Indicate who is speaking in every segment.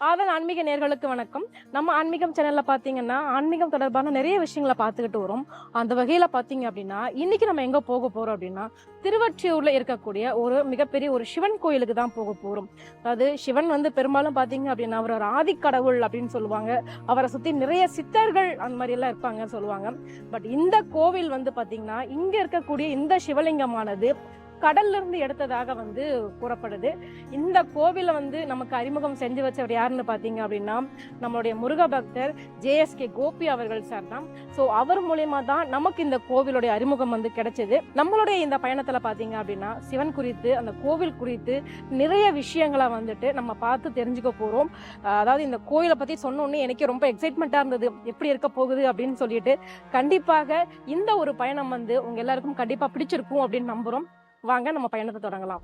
Speaker 1: ஆதன் ஆன்மீக நேர்களுக்கு வணக்கம். நம்ம ஆன்மீகம் சேனல்ல பாத்தீங்கன்னா ஆன்மீகம் தொடர்பான நிறைய விஷயங்களை பார்த்துக்கிட்டு வரும். அந்த வகையில பாத்தீங்க அப்படின்னா இன்னைக்கு நம்ம எங்க போக போறோம் அப்படின்னா திருவற்றியூர்ல இருக்கக்கூடிய ஒரு மிகப்பெரிய ஒரு சிவன் கோயிலுக்கு தான் போக போறோம். அதாவது சிவன் வந்து பெரும்பாலும் பாத்தீங்க அப்படின்னா அவர் ஒரு ஆதிக்கடவுள் அப்படின்னு சொல்லுவாங்க. அவரை சுத்தி நிறைய சித்தர்கள் அந்த மாதிரி எல்லாம் இருப்பாங்கன்னு சொல்லுவாங்க. பட் இந்த கோவில் வந்து பாத்தீங்கன்னா இங்க இருக்கக்கூடிய இந்த சிவலிங்கமானது கடல்ல இருந்து எடுத்ததாக வந்து கூறப்படுது. இந்த கோவிலை வந்து நமக்கு அறிமுகம் செஞ்சு வச்சவர் யாருன்னு பார்த்தீங்க அப்படின்னா நம்மளுடைய முருக பக்தர் ஜேஎஸ்கே கோபி அவர்கள் சார் தான். ஸோ அவர் மூலயமா தான் நமக்கு இந்த கோவிலுடைய அறிமுகம் வந்து கிடைச்சது. நம்மளுடைய இந்த பயணத்தில் பார்த்தீங்க அப்படின்னா சிவன் குறித்து அந்த கோவில் குறித்து நிறைய விஷயங்களை வந்துட்டு நம்ம பார்த்து தெரிஞ்சுக்க போகிறோம் அதாவது இந்த கோவிலை பற்றி சொன்னோன்னே எனக்கு ரொம்ப எக்ஸைட்மெண்ட்டாக இருந்தது. எப்படி இருக்க போகுது அப்படின்னு சொல்லிட்டு கண்டிப்பாக இந்த ஒரு பயணம் வந்து உங்கள் எல்லாருக்கும் கண்டிப்பாக பிடிச்சிருக்கும் அப்படின்னு நம்புகிறோம் வாங்க நம்ம பயணத்தை தொடங்கலாம்.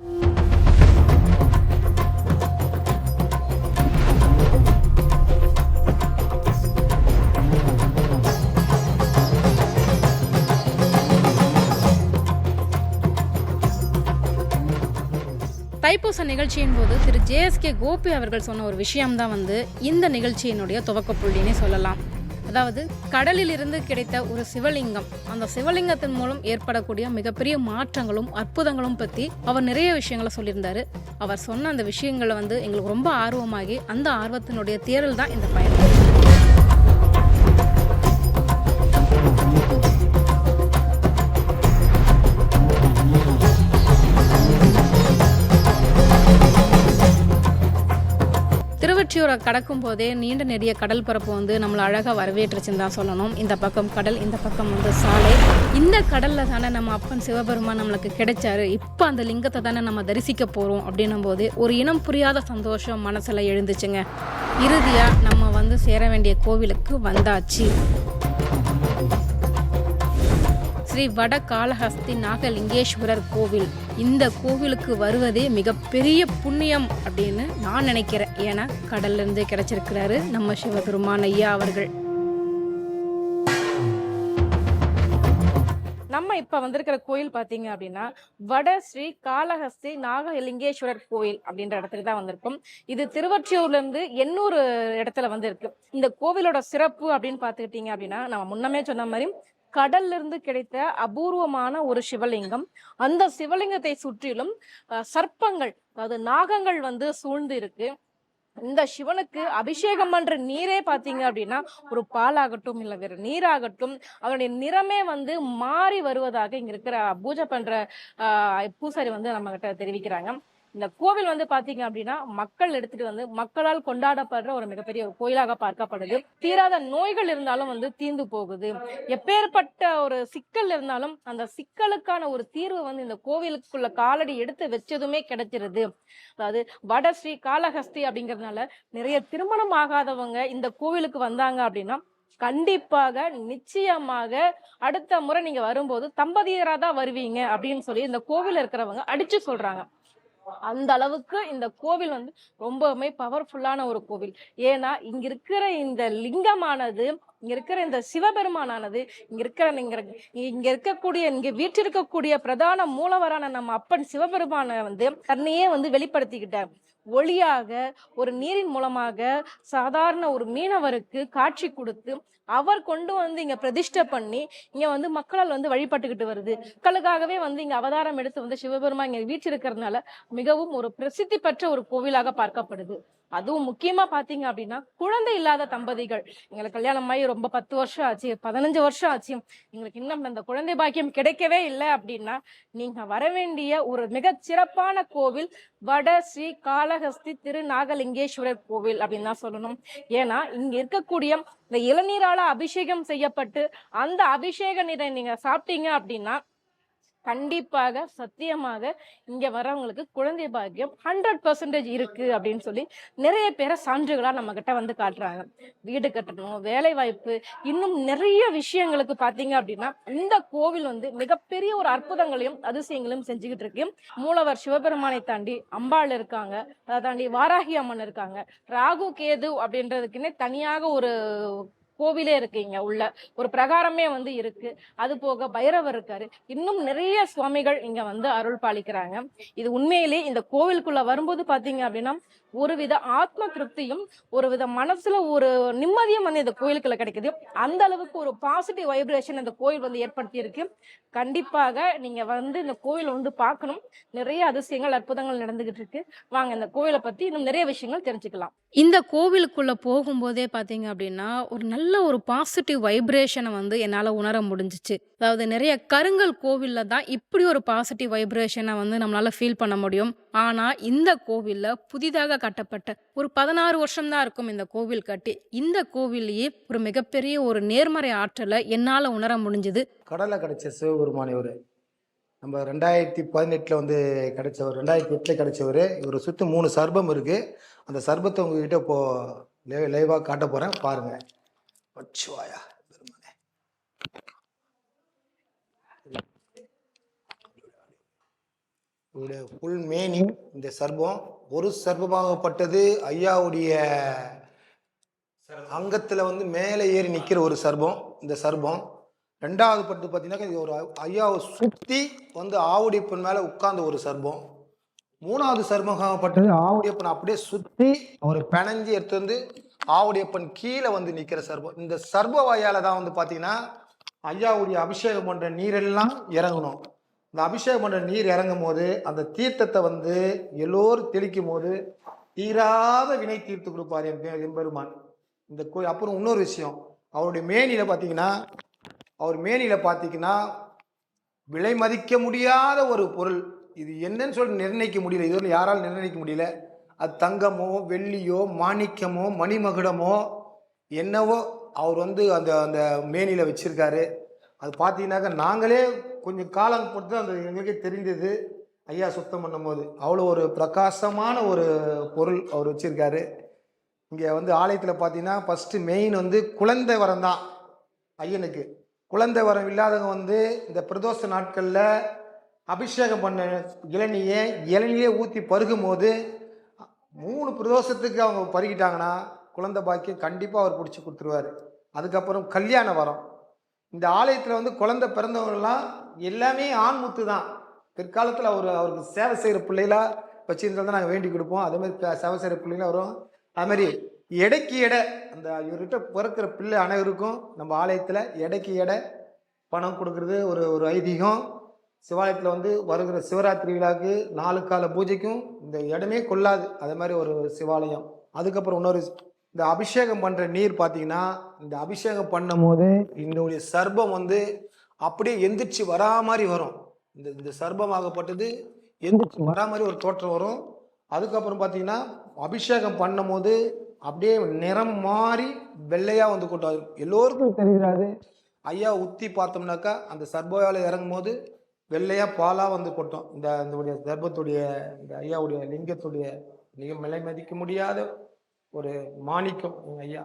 Speaker 2: தைப்பூச நிகழ்ச்சியின் போது திரு ஜேஎஸ்கே கோபி அவர்கள் சொன்ன ஒரு விஷயம்தான் வந்து இந்த நிகழ்ச்சியினுடைய துவக்க புள்ளின்னு சொல்லலாம். அதாவது கடலில் இருந்து கிடைத்த ஒரு சிவலிங்கம். அந்த சிவலிங்கத்தின் மூலம் ஏற்படக்கூடிய மிகப்பெரிய மாற்றங்களும் அற்புதங்களும் பற்றி அவர் நிறைய விஷயங்களை சொல்லியிருந்தாரு. அவர் சொன்ன அந்த விஷயங்களை வந்து எங்களுக்கு ரொம்ப ஆர்வமாகி அந்த ஆர்வத்தினுடைய தேரல் தான் இந்த பயணம். திருவொற்றியூரை கடக்கும் போதே நீண்ட நெடிய கடல் பரப்பு வந்து நம்மளை அழகாக வரவேற்றுச்சுன்னு தான் சொல்லணும். இந்த பக்கம் கடல் இந்த பக்கம் வந்து சாலை. இந்த கடலில் தானே நம்ம அப்பன் சிவபெருமான் நம்மளுக்கு கிடைச்சாரு. இப்போ அந்த லிங்கத்தை தானே நம்ம தரிசிக்க போகிறோம் அப்படின்னும் போது ஒரு இனம் புரியாத சந்தோஷம் மனசில் எழுந்துச்சுங்க. இறுதியாக நம்ம வந்து சேர வேண்டிய கோவிலுக்கு வந்தாச்சு. ஸ்ரீ வட காளஹஸ்தி நாகலிங்கேஸ்வரர் கோவில். இந்த கோவிலுக்கு வருவதே மிகப்பெரிய புண்ணியம் அப்படின்னு நான் நினைக்கிறேன். ஏன்னா கடல்ல இருந்து கிடைச்சிருக்கிறாரு நம்ம சிவபெருமான் ஐயா அவர்கள்.
Speaker 1: நம்ம இப்போ வந்திருக்கிற கோயில் பார்த்தீங்க அப்படின்னா வட ஸ்ரீ காளஹஸ்தி நாகலிங்கேஸ்வரர் கோயில் அப்படின்ற இடத்துக்கு தான் வந்திருக்கோம். இது திருவற்றியூர்லேருந்து எண்ணூறு இடத்துல வந்து இருக்கு இந்த கோவிலோட சிறப்பு அப்படின்னு பார்த்துக்கிட்டீங்க அப்படின்னா நம்ம முன்னமே சொன்ன மாதிரி கடல்ல இருந்து கிடைத்த அபூர்வமான ஒரு சிவலிங்கம். அந்த சிவலிங்கத்தை சுற்றிலும் சர்ப்பங்கள் அதாவது நாகங்கள் வந்து சூழ்ந்து இருக்கு. இந்த சிவனுக்கு அபிஷேகம் பண்ற நீரே பாத்தீங்க அப்படின்னா ஒரு பாலாகட்டும் இல்ல வேற நீராகட்டும் அதனுடைய நிறமே வந்து மாறி வருவதாக இங்க இருக்கிற பூஜை பண்ற ஆஹ், பூசாரி வந்து நம்ம கிட்ட தெரிவிக்கிறாங்க. இந்த கோவில் வந்து பாத்தீங்க அப்படின்னா மக்கள் எடுத்துட்டு வந்து மக்களால் கொண்டாடப்படுற ஒரு மிகப்பெரிய ஒரு கோயிலாக பார்க்கப்படுது. தீராத நோய்கள் இருந்தாலும் வந்து தீர்ந்து போகுது. எப்பேற்பட்ட ஒரு சிக்கல் இருந்தாலும் அந்த சிக்கலுக்கான ஒரு தீர்வு வந்து இந்த கோவிலுக்குள்ள காலடி எடுத்து வச்சதுமே கிடைச்சிருது. அதாவது வடஸ்ரீ காலஹஸ்தி காளஹஸ்தி அப்படிங்கறதுனால நிறைய திருமணம் ஆகாதவங்க இந்த கோவிலுக்கு வந்தாங்க அப்படின்னா கண்டிப்பாக நிச்சயமாக அடுத்த முறை நீங்க வரும்போது தம்பதியரா தான் வருவீங்க அப்படின்னு சொல்லி இந்த கோவில் இருக்கிறவங்க அடிச்சு சொல்றாங்க. அந்த அளவுக்கு இந்த கோவில் வந்து ரொம்பவுமே பவர்ஃபுல்லான ஒரு கோவில். ஏன்னா இங்க இருக்கிற இந்த லிங்கமானது இங்க இருக்கிற இந்த சிவபெருமானானது இங்க இருக்கிற நீங்க இங்க இருக்கக்கூடிய இங்க இருக்கக்கூடிய பிரதான மூலவரான நம்ம அப்பன் சிவபெருமான வந்து தன்னையே வந்து வெளிப்படுத்திக்கிட்டார். ஒளியாக ஒரு நீரின் மூலமாக சாதாரண ஒரு மீனவருக்கு காட்சி கொடுத்து அவர் கொண்டு வந்து இங்க பிரதிஷ்டை பண்ணி இங்க வந்து மக்களால் வந்து வழிபட்டுக்கிட்டு வருது. மக்களுக்காகவே வந்து இங்க அவதாரம் எடுத்து வந்து சிவபெருமா இங்க வீச்சிருக்கிறதுனால மிகவும் ஒரு பிரசித்தி பெற்ற ஒரு கோவிலாக பார்க்கப்படுது. அதுவும் முக்கியமா பாத்தீங்க அப்படின்னா குழந்தை இல்லாத தம்பதிகள். எங்களுக்கு கல்யாணம் ஆகி ரொம்ப பத்து வருஷம் ஆச்சு பதினஞ்சு வருஷம் ஆச்சு. எங்களுக்கு இன்னும் அந்த குழந்தை பாக்கியம் கிடைக்கவே இல்லை அப்படின்னா நீங்க வர வேண்டிய ஒரு மிக சிறப்பான கோவில் வட ஸ்ரீ காளஹஸ்தி திரு நாகலிங்கேஸ்வரர் கோவில் அப்படின்னு தான் சொல்லணும். ஏன்னா இங்க இருக்கக்கூடிய இந்த இளநீரால அபிஷேகம் செய்யப்பட்டு அந்த அபிஷேக நீரை நீங்க சாப்பிட்டீங்க அப்படின்னா கண்டிப்பாக சத்தியமாக இங்க வரவங்களுக்கு குழந்தை பாக்கியம் ஹண்ட்ரட் பர்சன்டேஜ் இருக்கு அப்படின்னு சொல்லி நிறைய பேரை சான்றுகளா நம்ம கிட்ட வந்து காட்டுறாங்க. வீடு கட்டணும் வேலை வாய்ப்பு இன்னும் நிறைய விஷயங்களுக்கு பாத்தீங்க அப்படின்னா இந்த கோவில் வந்து மிகப்பெரிய ஒரு அற்புதங்களையும் அதிசயங்களையும் செஞ்சுக்கிட்டு இருக்கு. மூலவர் சிவபெருமானை தாண்டி அம்பாள் இருக்காங்க அதை தாண்டி வாராகி அம்மன் இருக்காங்க. ராகு கேது அப்படின்றதுக்குன்னே தனியாக ஒரு கோவிலே இருக்கு இங்க உள்ள ஒரு பிரகாரமே வந்து இருக்கு. அது போக பைரவர் இருக்காரு. இன்னும் நிறைய சுவாமிகள் இங்க வந்து அருள் பாலிக்கிறாங்க. இது உண்மையிலே இந்த கோவிலுக்குள்ள வரும்போது பாத்தீங்க அப்படின்னா ஒரு வித ஆத்ம திருப்தியும் ஒரு வித மனசுல ஒரு நிம்மதியும் வந்து இந்த கோயிலுக்குள்ள கிடைக்குது. அந்த அளவுக்கு ஒரு பாசிட்டிவ் வைப்ரேஷன் இந்த கோயில் வந்து ஏற்படுத்தி இருக்கு கண்டிப்பாக நீங்க வந்து இந்த கோயில் வந்து பார்க்கணும். நிறைய அதிசயங்கள் அற்புதங்கள் நடந்துகிட்டு இருக்கு. வாங்க இந்த கோயிலை பத்தி இன்னும் நிறைய விஷயங்கள் தெரிஞ்சுக்கலாம்.
Speaker 2: இந்த கோவிலுக்குள்ள போகும்போதே பார்த்தீங்க அப்படின்னா ஒரு நல்ல ஒரு பாசிட்டிவ் வைப்ரேஷனை வந்து என்னால் உணர முடிஞ்சிச்சு. அதாவது நிறைய கருங்கல் கோவிலில் தான் இப்படி ஒரு பாசிட்டிவ் வைப்ரேஷனை வந்து நம்மளால் ஃபீல் பண்ண முடியும். ஆனால் இந்த கோவிலில் புதிதாக கட்டப்பட்ட ஒரு பதினாறு வருஷம்தான் இருக்கும் இந்த கோவில் கட்டி. இந்த கோவில்லையே ஒரு மிகப்பெரிய ஒரு நேர்மறை ஆற்றலை என்னால் உணர முடிஞ்சுது.
Speaker 3: கடலை கிடைச்ச சிவபெருமான் ஒரு நம்ம ரெண்டாயிரத்தி பதினெட்டில் வந்து கிடைச்சவர் ரெண்டாயிரத்தி எட்டில் கிடைச்சவர். இவர் சுற்றி மூணு சர்பம் இருக்குது அந்த சர்பத்தை உங்ககிட்ட இப்போது லைவாக காட்ட போகிறேன் பாருங்கள் வச்சுவாயா பெருமானே. இவருடைய புல் மேனி இந்த சர்பம் ஒரு சர்பமாகப்பட்டது. ஐயாவுடைய அங்கத்தில் வந்து மேலே ஏறி நிற்கிற ஒரு சர்பம் இந்த சர்பம். ரெண்டாவது பட்டு பார்த்தீங்கன்னா இது ஒரு ஐயாவை சுற்றி வந்து ஆவுடையப்பன் மேலே உட்கார்ந்த ஒரு சர்பம். மூணாவது சர்மகாகப்பட்டது ஆவுடையப்பன் அப்படியே சுற்றி அவர் பிணைஞ்சு எடுத்து வந்து ஆவுடையப்பன் கீழே வந்து நிற்கிற சர்பம் இந்த சர்ப வாயால் தான் வந்து பார்த்தீங்கன்னா ஐயாவுடைய அபிஷேகம் பண்ணுற நீரெல்லாம் இறங்கணும். இந்த அபிஷேகம் பண்ணுற நீர் இறங்கும் போது அந்த தீர்த்தத்தை வந்து எல்லோரும் தெளிக்கும் போது தீராத வினை தீர்த்து கொடுப்பார் என் எம்பெருமான் இந்த கோயில் அப்புறம் இன்னொரு விஷயம் அவருடைய மேனியில் பார்த்தீங்கன்னா அவர் மேனியில் பார்த்தீங்கன்னா விலை மதிக்க முடியாத ஒரு பொருள். இது என்னன்னு சொல்லி நிர்ணயிக்க முடியல. இதுவரை யாரால் நிர்ணயிக்க முடியல? அது தங்கமோ வெள்ளியோ மாணிக்கமோ மணிமகுடமோ என்னவோ அவர் வந்து அந்த அந்த மேனியில் வச்சிருக்காரு. அது பார்த்தீங்கன்னாக்கா நாங்களே கொஞ்சம் காலம் பொறுத்து அந்த எங்களுக்கே தெரிந்தது. ஐயா சுத்தம் பண்ணும்போது அவ்வளோ ஒரு பிரகாசமான ஒரு பொருள் அவர் வச்சிருக்காரு. இங்கே வந்து ஆலயத்தில் பார்த்தீங்கன்னா ஃபஸ்ட்டு மெயின் வந்து குழந்தை வரம் தான் ஐயனுக்கு. குழந்தை வரம் இல்லாதவங்க வந்து இந்த பிரதோஷ நாட்களில் அபிஷேகம் பண்ண இளநியை இளநியே ஊற்றி பருகும் போது மூணு பிரதோஷத்துக்கு அவங்க பருகிட்டாங்கன்னா குழந்தை பாக்கியம் கண்டிப்பாக அவர் பிடிச்சி கொடுத்துருவாரு. அதுக்கப்புறம் கல்யாண வரம். இந்த ஆலயத்தில் வந்து குழந்தை பிறந்தவங்கலாம் எல்லாமே ஆண்முத்து தான். பிற்காலத்தில் அவர் அவருக்கு சேவை செய்கிற பிள்ளைகளாக வச்சிருந்தா தான் நாங்கள் வேண்டி கொடுப்போம். அதே மாதிரி சேவை செய்கிற பிள்ளைங்களா வரும். அதுமாதிரி எடைக்கு எடை அந்த இவர்கிட்ட பிறக்கிற பிள்ளை அனைவருக்கும் நம்ம ஆலயத்தில் எடைக்கு எடை பணம் கொடுக்கறது ஒரு ஒரு ஐதீகம். சிவாலயத்தில் வந்து வருகிற சிவராத்திரி விழாவுக்கு நாலு கால பூஜைக்கும் இந்த இடமே கொள்ளாது. அதே மாதிரி ஒரு சிவாலயம். அதுக்கப்புறம் இன்னொரு இந்த அபிஷேகம் பண்ணுற நீர் பார்த்தீங்கன்னா இந்த அபிஷேகம் பண்ணும் போது இதனுடைய சர்பம் வந்து அப்படியே எந்திரிச்சு வரா மாதிரி வரும். இந்த இந்த சர்பமாகப்பட்டது எந்திரிச்சு வரா மாதிரி ஒரு தோற்றம் வரும். அதுக்கப்புறம் பார்த்தீங்கன்னா அபிஷேகம் பண்ணும் போது அப்படியே நிறம் மாறி வெள்ளையாக வந்து கொண்டு எல்லோருக்கும் தெரிகிறாரு ஐயா உத்தி பார்த்தோம்னாக்கா அந்த சர்போயால இறங்கும் போது வெள்ளையா பாலா வந்து கொட்டும். இந்த இந்த சர்பத்துடைய இந்த ஐயாவுடைய லிங்கத்துடைய மிக விலை மதிக்க முடியாத ஒரு மாணிக்கம் ஐயா.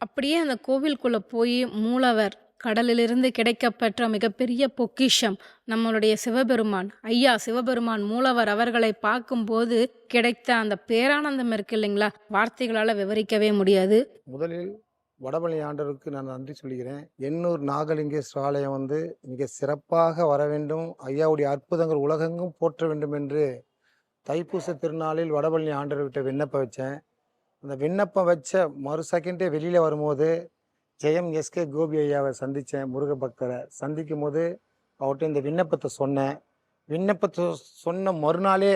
Speaker 2: அப்படியே அந்த கோவிலுக்குள்ள போய் மூலவர் கடலிலிருந்து கிடைக்கப்பெற்ற மிகப்பெரிய பொக்கிஷம் நம்மளுடைய சிவபெருமான். ஐயா சிவபெருமான் மூலவர் அவர்களை பார்க்கும்போது கிடைத்த அந்த பேரானந்தம் இருக்கு இல்லைங்களா? வார்த்தைகளால் விவரிக்கவே முடியாது.
Speaker 3: முதலில் வடபழனி ஆண்டவருக்கு நான் நன்றி சொல்கிறேன் எண்ணூர் நாகலிங்கேஸ்வர ஆலயம் வந்து மிக சிறப்பாக வர வேண்டும். ஐயாவுடைய அற்புதங்கள் உலகெங்கும் போற்ற வேண்டும் என்று தைப்பூச திருநாளில் வடபழனி ஆண்டவர்கிட்ட விண்ணப்பம் வச்சேன். அந்த விண்ணப்பம் வச்ச மறு செகண்டே வெளியில் வரும்போது ஜெயம் எஸ்கே கோபி ஐயாவை சந்தித்தேன் முருக பக்தரை. சந்திக்கும் போது அவர்கிட்ட இந்த விண்ணப்பத்தை சொன்னேன். விண்ணப்பத்தை சொன்ன மறுநாளே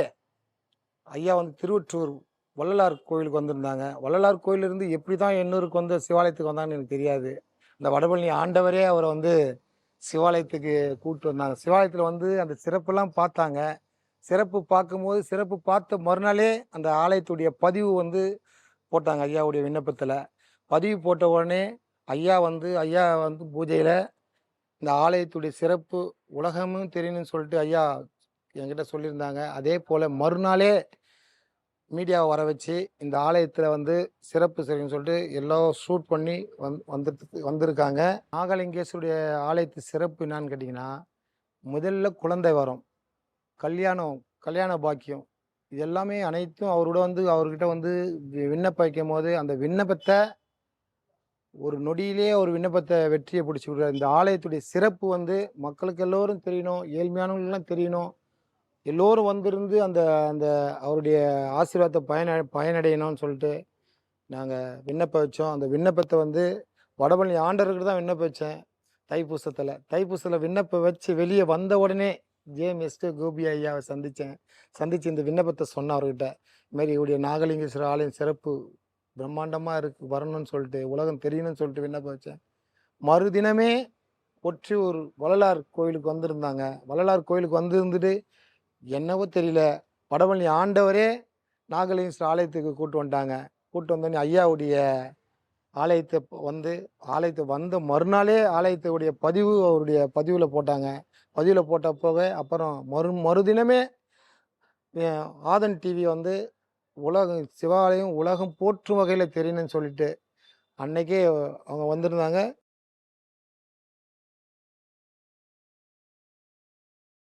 Speaker 3: ஐயா வந்து திருவற்றூர் வள்ளலார் கோயிலுக்கு வந்திருந்தாங்க. வள்ளலார் கோயிலிருந்து எப்படி தான் எண்ணூருக்கு வந்து சிவாலயத்துக்கு வந்தாங்கன்னு எனக்கு தெரியாது. இந்த வடபழனி ஆண்டவரே அவரை வந்து சிவாலயத்துக்கு கூப்பிட்டு வந்தாங்க. சிவாலயத்தில் வந்து அந்த சிறப்பெல்லாம் பார்த்தாங்க. சிறப்பு பார்க்கும்போது சிறப்பு பார்த்த மறுநாளே அந்த ஆலயத்துடைய பதிவு வந்து போட்டாங்க ஐயாவுடைய விண்ணப்பத்தில். பதிவு போட்ட உடனே ஐயா வந்து ஐயா வந்து பூஜையில் இந்த ஆலயத்துடைய சிறப்பு உலகமும் தெரியணும்னு சொல்லிட்டு ஐயா என்கிட்ட சொல்லியிருந்தாங்க. அதே போல் மறுநாளே மீடியாவை வர வச்சு இந்த ஆலயத்தில் வந்து சிறப்பு சரின்னு சொல்லிட்டு எல்லாம் ஷூட் பண்ணி வந் வந்துட்டு வந்திருக்காங்க. நாகலிங்கேஸ்வருடைய ஆலயத்து சிறப்பு என்னன்னு கேட்டிங்கன்னா முதல்ல குழந்தை வரும் கல்யாணம் கல்யாண பாக்கியம் இது எல்லாமே அனைத்தும் அவரோட வந்து அவர்கிட்ட வந்து வி- விண்ணப்பிக்கும் போது அந்த விண்ணப்பத்தை ஒரு நொடியிலே ஒரு விண்ணப்பத்தை வெற்றியை பிடிச்சி விடுறாரு இந்த ஆலயத்துடைய சிறப்பு வந்து மக்களுக்கு எல்லோரும் தெரியணும் ஏழ்மையானவங்களுக்குலாம் தெரியணும். எல்லோரும் வந்திருந்து அந்த அந்த அவருடைய ஆசீர்வாதத்தை பயன பயனடையணும்னு சொல்லிட்டு நாங்கள் விண்ணப்பம் வச்சோம். அந்த விண்ணப்பத்தை வந்து வடபழனி ஆண்டவர்கிட்ட தான் விண்ணப்ப வச்சேன். தைப்பூசத்தில். தைப்பூசத்தில் விண்ணப்பம் வச்சு வெளியே வந்த உடனே ஜேஎம்எஸ்க்கு கோபி ஐயாவை சந்தித்தேன் சந்தித்து இந்த விண்ணப்பத்தை சொன்னேன் அவர்கிட்ட. இது இவருடைய நாகலிங்கேஸ்வரர் ஆலயம் சிறப்பு பிரம்மாண்டமாக இருக்கு வரணும்னு சொல்லிட்டு உலகம் தெரியணும்னு சொல்லிட்டு விண்ணப்பம் வச்சேன். மறுதினமே ஒற்றியூர் வள்ளலார் கோயிலுக்கு வந்திருந்தாங்க. வள்ளலார் கோயிலுக்கு வந்திருந்துட்டு என்னவோ தெரியல. வடபழனி ஆண்டவரே நாகலிங்கேஸ்வரர் ஆலயத்துக்கு கூட்டு வந்துட்டாங்க. கூட்டு வந்தோடனே ஐயாவுடைய ஆலயத்தை வந்து ஆலயத்தை வந்த மறுநாளே ஆலயத்துடைய பதிவு அவருடைய பதிவில் போட்டாங்க. பதிவில் போட்டப்போவே அப்புறம் மறு மறுதினமே ஆதன் டிவி வந்து உலகம் சிவாலயம் உலகம் போற்றும் வகையில் தெரியணும்னு சொல்லிட்டு அன்னைக்கே அவங்க வந்திருந்தாங்க.